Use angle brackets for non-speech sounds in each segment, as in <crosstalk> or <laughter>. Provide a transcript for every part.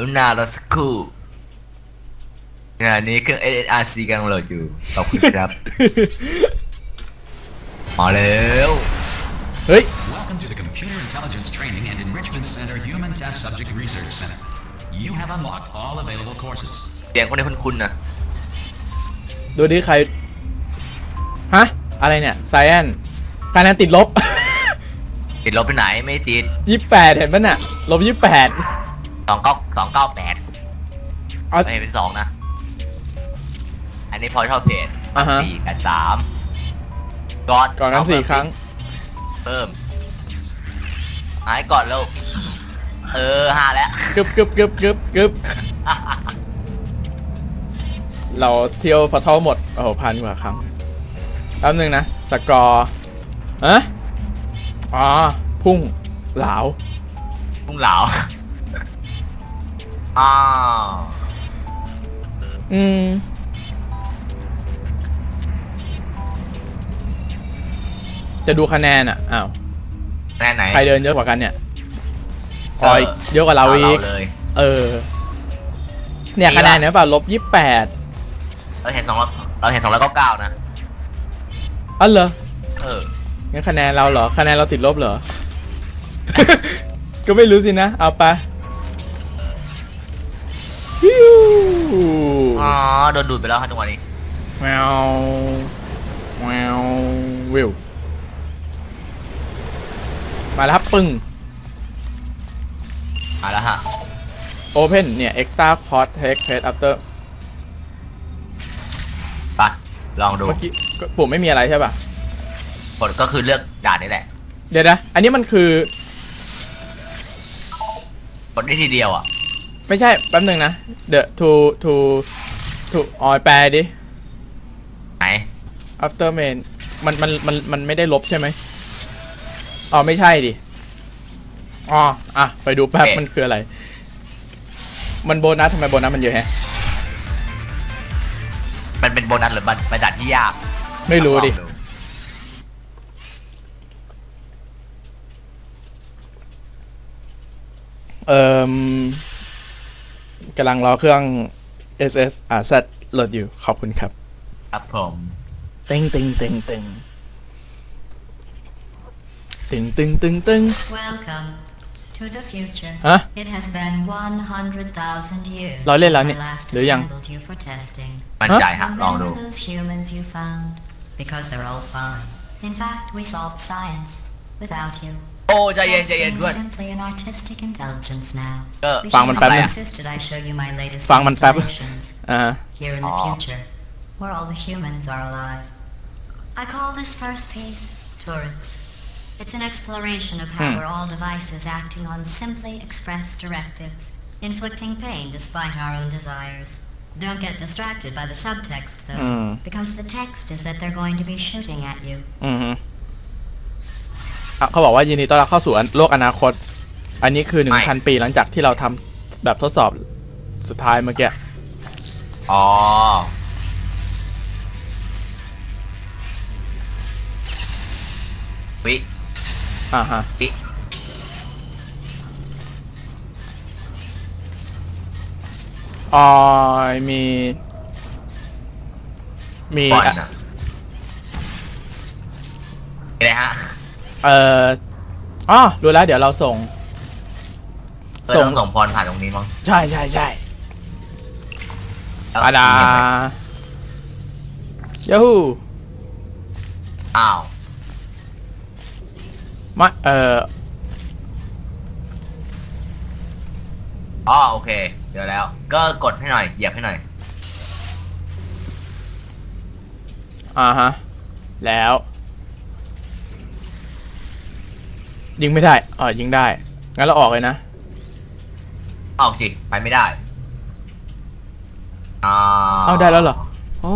อุณารสกครูงานนี้เครื่อง SSRC กำลังโหลดอยู่ ขอบคุณครับ มาแล้วเฮ้ย Welcome to the Computer Intelligence Training and Enrichment Center Human Test Subject Research Center. You have unlocked all available courses. เสียงคนนี้คุ้นๆนะดูดิใคร ฮะ อะไรเนี่ยไซแอนคะแนนติดลบ ติดลบไปไหนไม่ติด ยี่แปดเห็นปะน่ะลบยี่แปด สองเก้าสองเก้าแปดเอา ไม่เป็นสองนะ อันนี้พอชอบเพจอ่าฮะสี่กับสามก่อนก่อนนั้นสี่ครั้ง เพิ่มหายก่อนแล้วเออห้าแล้ว กึบกึบกึบกึบกึบเราเที่ยวพอทอหมด โอ้โหพันกว่าครั้งแป๊บนึงนะ สกอร์อะอ๋อ พุ่ง เหลา พุ่งเหลา อ้าวอืม จะดูคะแนนอะ อ้าว แน่ไหนใครเดินเยอะกว่ากันเนี่ยออยเยอะกว่าเราอีก เลยเออ เนี่ยดีคะแนนว่ะเนี่ยเปล่าลบยี่แปดเราเห็นสองร้อยเราเห็นสองร้อยเก้าเก้านะ อ๋อเหรอ เออ งั้นคะแนนเราเหรอ คะแนนเราติดลบเหรอ ก็ไม่รู้สินะ เอาไป อ๋อโดนดูดไปแล้วครับจังหวะนี้แมวแมววิวมาแล้วครับปึ้งมาแล้วฮะ Open เนี่ย extra cost take place after ไปลองดูเมื่อกี้ก็ปุ่มไม่มีอะไรใช่ป่ะ ผลก็คือเลือกด่านนี้แหละเดี๋ยวนะ อันนี้มันคือผลได้ทีเดียวอะ ไม่ใช่แป๊บหนึ่งนะ the to to to ออยแปลดิ ไหน after main มันมันมันมันไม่ได้ลบใช่ไหมอ๋อไม่ใช่ดิ อ๋อ อะ ไปดูแป๊บโอเคมันคืออะไร มันโบนัสทำไมโบนัสมันเยอะแฮะ มันเป็นโบนัสหรือมันเป็นด่านที่ยากไม่รู้ดิ ลองเอ่มกำลังรอเครื่อง SS อ่า Z โหลดอยู่ ขอบคุณครับ ครับผมตึงตึงตึงตึงตึงตึงตึงตึง Welcome to the future. ฮะ It has been 100,000 years เราเล่นแล้ว since นี่ I last หรือยัง assembled you for testing. มั่นใจฮะลองดู Remember those humans you found? Because they're all fine. In fact, we solved science without you. โอ้ใจเย็นใจเย็น Testing เพื่อน simply an artistic intelligence now. ก็ The ฟังมันแป๊บ humans นึง insisted I show you my latest ฟังมันแป๊บ installations อ่า <laughs> here in the Aw. future, where all the humans are alive. I call this first piece Turrets. It's an exploration of how Hmm. we're all devices acting on simply expressed directives, inflicting pain despite our own desires. Don't get distracted by the subtext, though, Hmm. because the text is that they're going to be shooting at you. อือฮึ อะเขาบอกว่ายินดีต้อนรับเข้าสู่โลกอนาคต อันนี้คือหนึ่งไม่พันปีหลังจากที่เราทำแบบทดสอบสุดท้ายเมื่อกี้ อ๋อ วิอ่าฮะ วิออยมี มีก่อนอะนะอะไรฮะ เอ่ออ๋อรู้แล้ว เดี๋ยวเราส่งเออส่ง ต้องส่งพรผ่านตรงนี้มั้งใช่ใช่ใช่แล้วอาดาเห็นไหมยาฮูอ้าว มาเอ่อ อ๋อโอเค เดี๋ยวแล้ว ก็กดให้หน่อย เหยียบให้หน่อย อ่าฮะ แล้ว ยิงไม่ได้อ๋อยิงได้ งั้นเราออกเลยนะ ออกสิ ไปไม่ได้อ่าเอาได้แล้วเหรอโอ้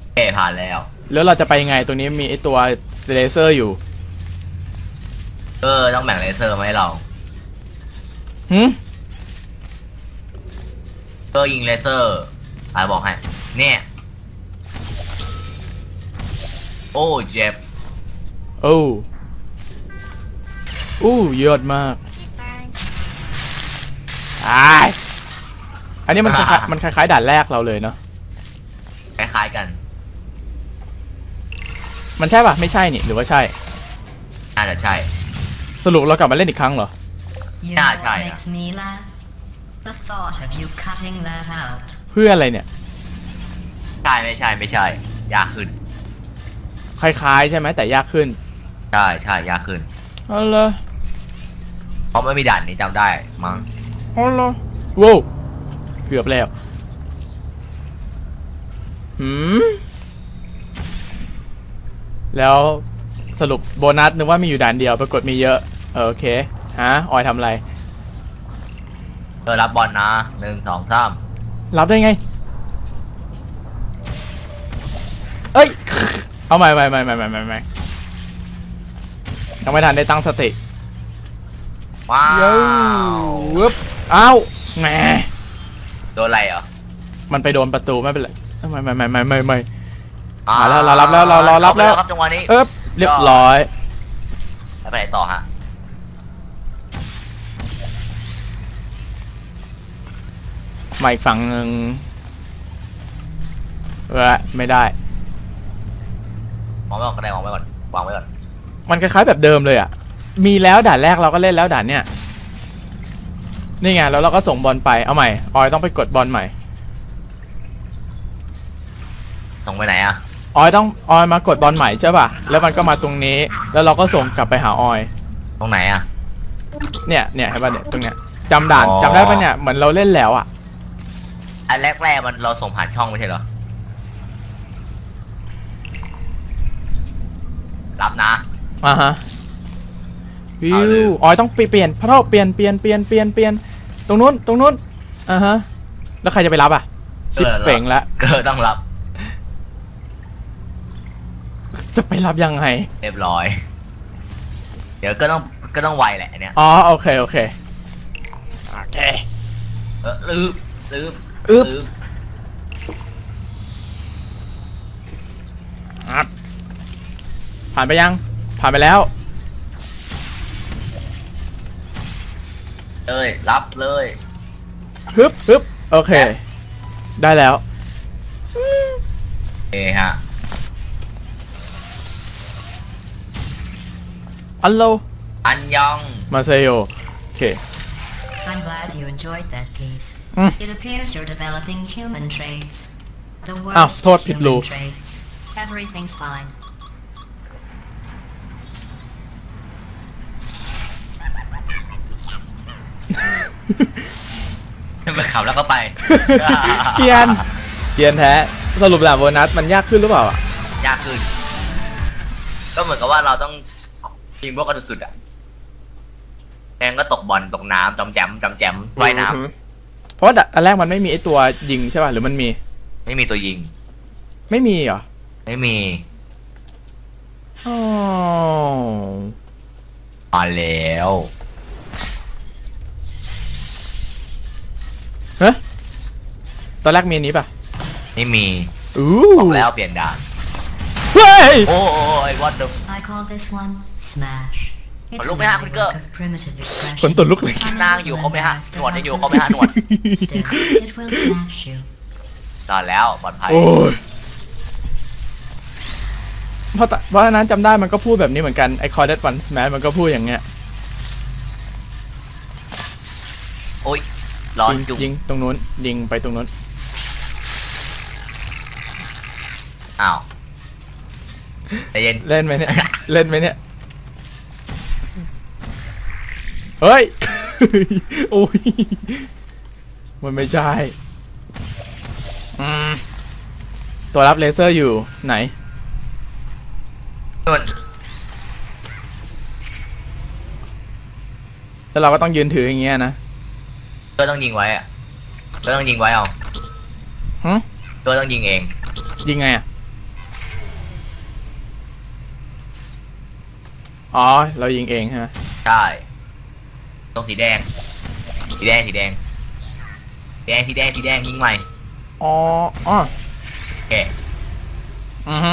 โอเคผ่านแล้ว แล้วเราจะไปยังไงตรงนี้มีไอตัวเลเซอร์อยู่เออ ต้องแบ่งเลเซอร์มาให้เราหืมเออยิงเลเซอร์ไปบอกให้ เนี่ย โอ้เจ็บ โอ้ อู้ยอดมากอ้ายอันนี้มันคล้ายอ่าๆมันคล้ายๆด่านแรกเราเลยเนาะ คล้ายๆกัน มันใช่ปะไม่ใช่นี่หรือว่าใช่ น่าจะใช่ สรุปเรากลับมาเล่นอีกครั้งเหรอ You Yeah, know what yeah, makes me laugh? The thought of you cutting that out. เพื่ออะไรเนี่ย ใช่ไม่ใช่ไม่ใช่ ยากขึ้น คล้ายๆใช่ไหมแต่ยากขึ้น ใช่ใช่ยากขึ้น เอาเลย เพราะไม่มีด่านนี้จำได้มั้งเอาเลยว้าวเกือบแล้วหืมแล้วสรุปโบนัสนึกว่ามีอยู่ด่านเดียวปรากฏมีเยอะเออโอเคฮะออยทำอะไร เออรับบอลนะหนึ่งสองสามรับได้ไง เอ้ย เอาใหม่ใหม่ใหม่ใหม่ใหม่ใหม่ใหม่ยังไม่ทันได้ตั้งสติ ว้าโย่ววึบอ้าวแหมโดนอะไรเหรอมันไปโดนประตูไม่เป็นไรไม่ไม่ไม่ไม่ไม่ไม่อ่มาแล้วเรารับแล้วเราเรารับแล้ว เข้าไปครับจังหวะนี้เอ๊บเรียบร้อย แล้วไปไหนต่อฮะมาอีกฝั่งหนึ่งเออไม่ได้ มองไว้ก่อนก็ได้มองไว้ก่อนวางไว้ก่อนมันคล้ายๆแบบเดิมเลยอะ มีแล้วด่านแรกเราก็เล่นแล้วด่านเนี้ยนี่ไงแล้วเราก็ส่งบอลไปเอาใหม่ออยต้องไปกดบอลใหม่ส่งไปไหนอะออยต้องออยมากดบอลใหม่ใช่ป่ะแล้วมันก็มาตรงนี้ แล้วเราก็ส่งกลับไปหาออย ตรงไหนอะเนี่ยเนี่ยเห็นป่ะเนี่ยตรงเนี้ยจำด่านอ๋อ จำได้ป่ะเนี่ยเหมือนเราเล่นแล้วอะอันแรกๆมันเราส่งผ่านช่องไม่ใช่เหรอ รับนะ อ่าฮะ วิเอาเลวยออยต้องเปลี่ยนพระเท่าเปลี่ยนเปลี่ยนเปลี่ยนเปลี่ยนเปลี่ยนตรงนู้นตรงนู้นอ่าฮะแล้วใครจะไปรับอะชิปเป่งละเกิดต้องรับจะไปรับยังไงเรียบร้อย เดี๋ยวก็ต้องก็ต้องไวแหละอันเนี้ยอ๋อโอเคโอเคโอเค เออลืมลืมอึ๊บ ลืมครับผ่านไปยัง ผ่านไปแล้ว เลย รับเลย ฮึบฮึบโอเค ได้แล้ว เอฮะ อัลโล อันยอง มาเซโยโอเค I'm glad you enjoyed that piece. Mm. It appears you're developing human traits. The Ah, worst thought it human blew. traits. Everything's fine. ไปขับแล้วก็ไปเกียนเกียนแท้สรุปด่านโบนัสมันยากขึ้นหรือเปล่าอะยากขึ้น ก็เหมือนกับว่าเราต้องทีมพวกกันสุดๆอะแทงก็ตกบอลตกน้ำจอมแจมจอมแจมว่ายน้เพราะว่าด่านอันแรกมันไม่มีไอตัวยิงใช่ป่ะหรือมันมีำไม่มีตัวยิง ไม่มีเหรอไม่มีอ๋อมาแล้ว ตอนแรกมีอันนี้ป่ะไม่มีอู้บอกแล้วเปลี่ยนด่านเฮ้ยโอ้ย what the I call this one Smash. It's Look an at early Africa. work of primitive ขน expression. ตุนลุกเลยนางอยู่ครบไหมฮะหนวดจะอยู่ครบไหมฮะหนวด Still, it will smash you. จอดแล้วปลอดภัยโอ้ยเพราะตเพราะฉะนั้นจำได้มันก็พูดแบบนี้เหมือนกันไอคอร์เดตวันสแมมันก็พูดอย่างเงี้ยโอ้ยร้อนยิงจุงยิงตรงนู้นยิงไปตรงนู้น อ้าวใจเย็น เล่นไหมเนี่ย เล่นไหมเนี่ย เฮ้ย โอ้ย มันไม่ใช่ อืมตัวรับเลเซอร์อยู่ไหน นุ่นแล้วเราก็ต้องยืนถืออย่างเงี้ยนะก็ต้องยิงไว้อะก็ต้องยิงไว้เอาหึก็ต้องยิงเอง ยิงไงอะ อ๋อ เรายิงเองใช่ไหมใช่ตรงสีแดง สีแดงสีแดงสีแดงสีแดงสีแดงยิงใหม่อ๋ออ๋อโอเคอือฮึ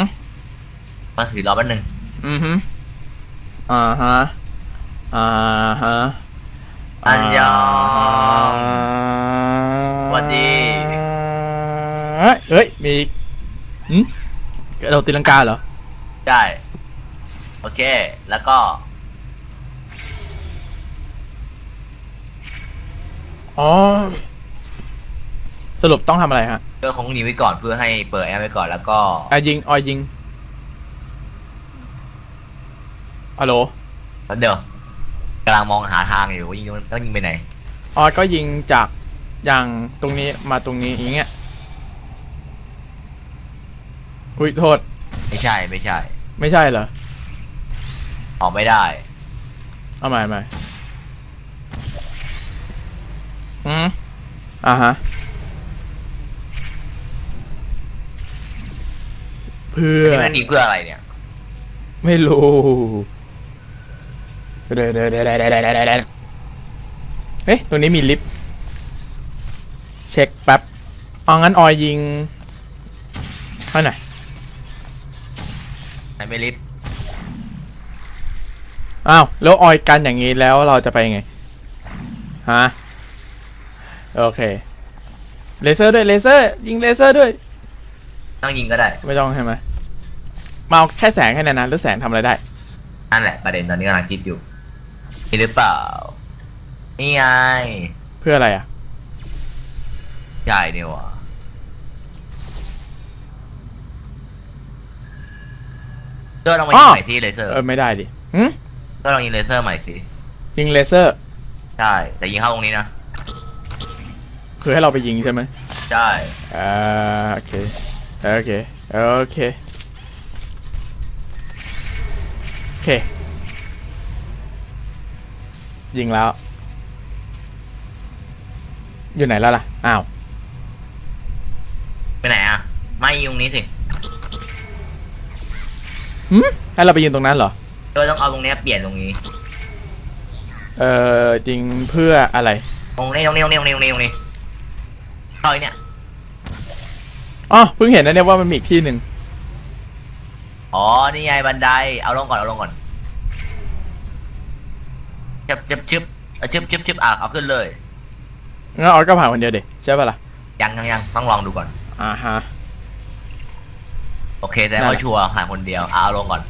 มาถือรอแป๊บนึงอือฮึอ่าฮะอ่าฮะออันยองสวัสดีเฮ้ยเฮ้ยมีอีกหืมเราตีลังกาเหรอใช่ โอเค แล้วก็ อ๋อ สรุปต้องทำอะไรฮะก็คงหนีไว้ก่อนเพื่อให้เปิดแอปไว้ก่อนแล้วก็ อะยิงออยยิงฮัลโหลแล้วเดี๋ยวกำลังมองหาทางอยู่ว่ายิงต้องยิงไปไหน ออยก็ยิงจากอย่างตรงนี้มาตรงนี้อย่างเงี้ยอุ้ยโทษ ไม่ใช่ไม่ใช่ ไม่ใช่เหรอ ออกไม่ได้ เอาใหม่ใหม่อืมอ่าฮะ เพื่อ นี่มันยิงเพื่ออะไรเนี่ย ไม่รู้เดี๋ยวเดี๋ยวเดี๋ยวเดี๋ยวเดี๋ยวเดี๋ยวเดี๋ยวเฮ้ย ตรงนี้มีลิฟต์ เช็คแป๊บเอางั้นออยยิงให้หน่อยไหนไม่ลิฟต์ อ้าวแล้วออยกันอย่างนี้แล้วเราจะไปยังไงฮะโอเคเลเซอร์ด้วยเลเซอร์ ยิงเลเซอร์ด้วย ต้องยิงก็ได้ ไม่ต้องใช่ไหมมาเอาแค่แสงแค่นั้นนะหรือแสงทำอะไรได้นั่นแหละประเด็นตอนนี้กำลังคิดอยู่นี่หรือเปล่านี่ไงเพื่ออะไรอะใช่นี่หวะก็ลองมาอ้ยิองใหม่สิเลเซอร์เออไม่ได้ดิหืม ก็ลองยิงเลเซอร์ใหม่สิยิงเลเซอร์ ใช่แต่ยิงเข้าตรงนี้นะคือให้เราไปยิงใช่ไหมใช่อ่าโอเคโอเคโอเคโอเค ยิงแล้ว อยู่ไหนแล้วล่ะอ้าวไปไหนอะไม่ยิงตรงนี้สิหืมให้เราไปยิงตรงนั้นเหรอ ก็ต้องเอาตรงเนี้ยเปลี่ยนตรงนี้ เอ่อยิงเพื่ออะไร ตรงนี้ตรงนี้ตรงนี้ตรงนี้ตรงนี้ตรงนี้เข้าไอ้เนี่ยอ๋อเพิ่งเห็นนะเนี่ยว่ามันมีอีกที่หนึ่งอ๋อนี่ไงบันไดเอาลงก่อนเอาลงก่อนจึบจึบจึบเอาจึบจึบจึบอะเอาขึ้นเลยงั้นออยก็ผ่านคนเดียวเด็ใช่ปะล่ะยังยังยังต้องลองดูก่อน อ่าฮะ โอเคแต่นั่นแหเขาละชัวร์หาคนเดียวอะเอาลงก่อน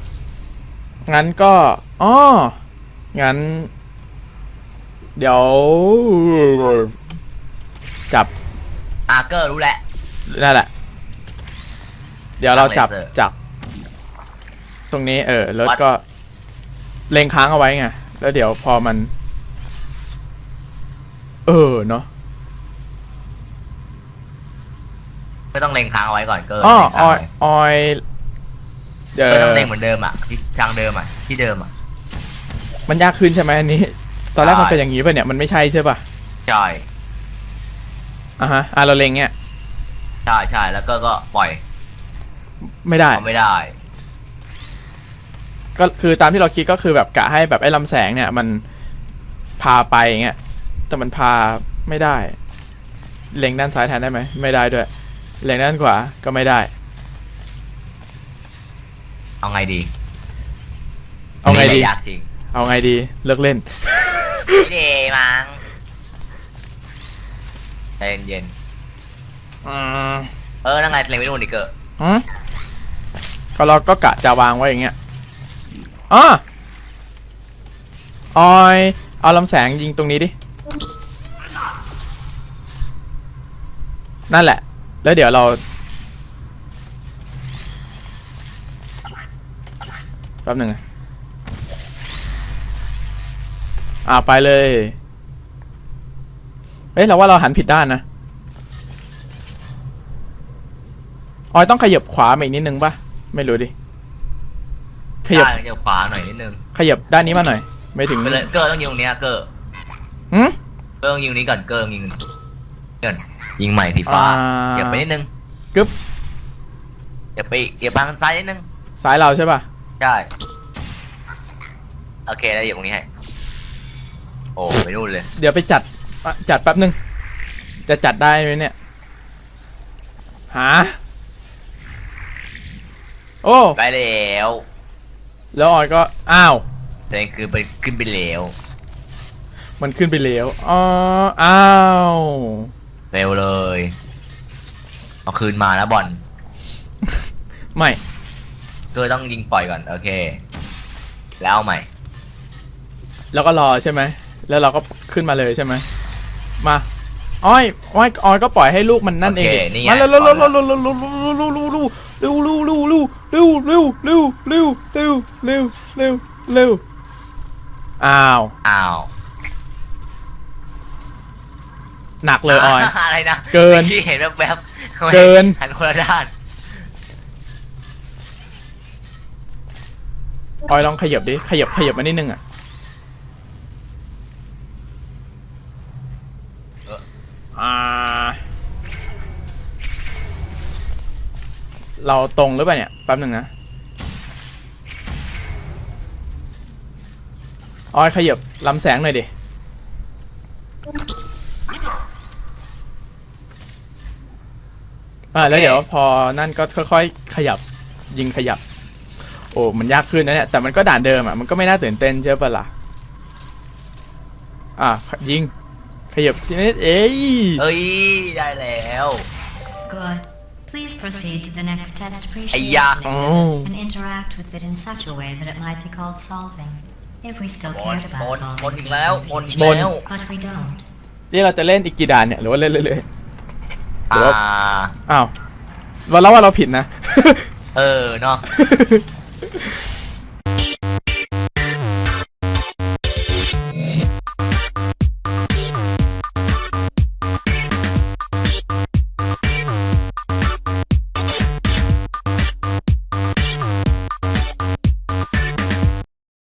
งั้นก็อ๋องั้น เดี๋ยว จับอาร์เกอร์รู้แหละ นั่นแหละ เดี๋ยวเราจับตั้งเลเซอร์ จับ ตรงนี้ เออแล้ววัดก็ เล็งค้างเอาไว้ไง แล้วเดี๋ยวพอมัน เออเนาะ ไม่ต้องเล็งค้างเอาไว้ก่อนเกอร์อ๋อเล็งอค้างอยไว้ออย เดี๋ยวไม่ต้องเล็งเหมือนเดิมอะที่ทางเดิมอะที่เดิมอะมันยากขึ้นใช่ไหมอันนี้ ตอนแรกมันใช่เป็นอย่างนี้ป่ะเนี่ยมันไม่ใช่ใช่ป่ะใช่อะฮะอะเราเล็งเงี้ยใช่ใช่แล้วก็ก็ปล่อยไม่ได้ เอาไม่ได้ ก็คือตามที่เราคิดก็คือแบบกะให้แบบไอ้ลำแสงเนี่ย มันพาไปอย่างเงี้ยแต่มันพาไม่ได้ เล็งด้านซ้ายแทนได้ไหมไม่ได้ด้วย เล็งด้านขวาก็ไม่ได้ เอาไงดีเอาไงดีนี่แหละยากจริงเอาไงดีเลิกเล่นนี่เดมั้งใจเย็นอืมๆเออนั่งไงเล็งไปนู่นดิเกอร์อืมก็เราก็กะจะวางไว้อย่างเงี้ยอ๋อออยเอาลำแสงยิงตรงนี้ดิ นั่นแหละ แล้วเดี๋ยวเรา แป๊บหนึ่งนะอ่าไปเลย เอ้ยเราว่าเราหันผิดด้านนะ ออยต้องขยับขวามาอีกนิดนึงปะไม่รู้ดิ ขยับได้เดี๋ยวขวาหน่อยนิดนึง ขยับด้านนี้มาหน่อย ไม่ถึงไปเลยเกอร์ต้องยิงตรงเนี้ยเกอร์หืมเกอร์ต้องยิงตรงนี้ก่อนเกอร์ยิงเกินยิงใหม่สีฟ้าอ่าอย่าไปนิดนึงกึ๊บอย่าไปอย่าไปทางซ้ายนิดนึง ซ้ายเราใช่ปะ ใช่ โอเคได้อยู่ตรงนี้ให้ โอ้ไม่นู่นเลย เดี๋ยวไปจัดจัดแป๊บนึง จะจัดได้ไหมเนี่ย หา โอ้ไปแล้วแล้วออยก็ อ้าวแต่คือไปขึ้นไปแล้วมันขึ้นไปแล้วอ๋ออ้าว เร็วเลย เอาคืนมาแล้วบอล ไม่ ก็ต้องยิงปล่อยก่อน โอเค แล้วเอาใหม่ แล้วก็รอใช่ไหม แล้วเราก็ขึ้นมาเลยใช่ไหม มาอ้อยอ้อยอ้อยก็ปล่อยให้ลูกมันนั่นเองมาเร็วเร็วเร็วเร็วเร็วเร็วเร็วเร็วเร็วเร็วเร็วเร็วเร็วเร็วเร็วแล้วแล้วแล้วอ้าว อ้าว หนักเลยอ้อย อะไรนะเกินที่เห็นแบบแบบเกินหันคนละด้าน ออยลองขยับดิขยับขยับมานิดนึงอะเอออ่า เราตรงหรือเปล่าเนี่ยแป๊บหนึ่งนะออยขยับลำแสงหน่อยดิอ่าแล้วเดี๋ยวพอนั่นก็ค่อยๆขยับยิงขยับ โอ้มันยากขึ้นนะเนี่ยแต่มันก็ด่านเดิมอะมันก็ไม่น่าตื่นเต้นใช่ปะล่ะอะยิงขยับทีนี้เอ้ยเอ้ยได้แล้ว Good. Please proceed to the next test Aya. appreciation Oh. exhibit and interact with it in such a way that it might be called solving. If we still บน cared บ about นบน solving. อีกแล้วบนอีกบนแล้ว But we don't. นี่เราจะเล่นอีกกี่ด่านเนี่ยหรือว่าเล่นเรื่อยหรืออ่าว่าๆอ้าวเราเล่าว่าเราผิดนะ เออเนาะ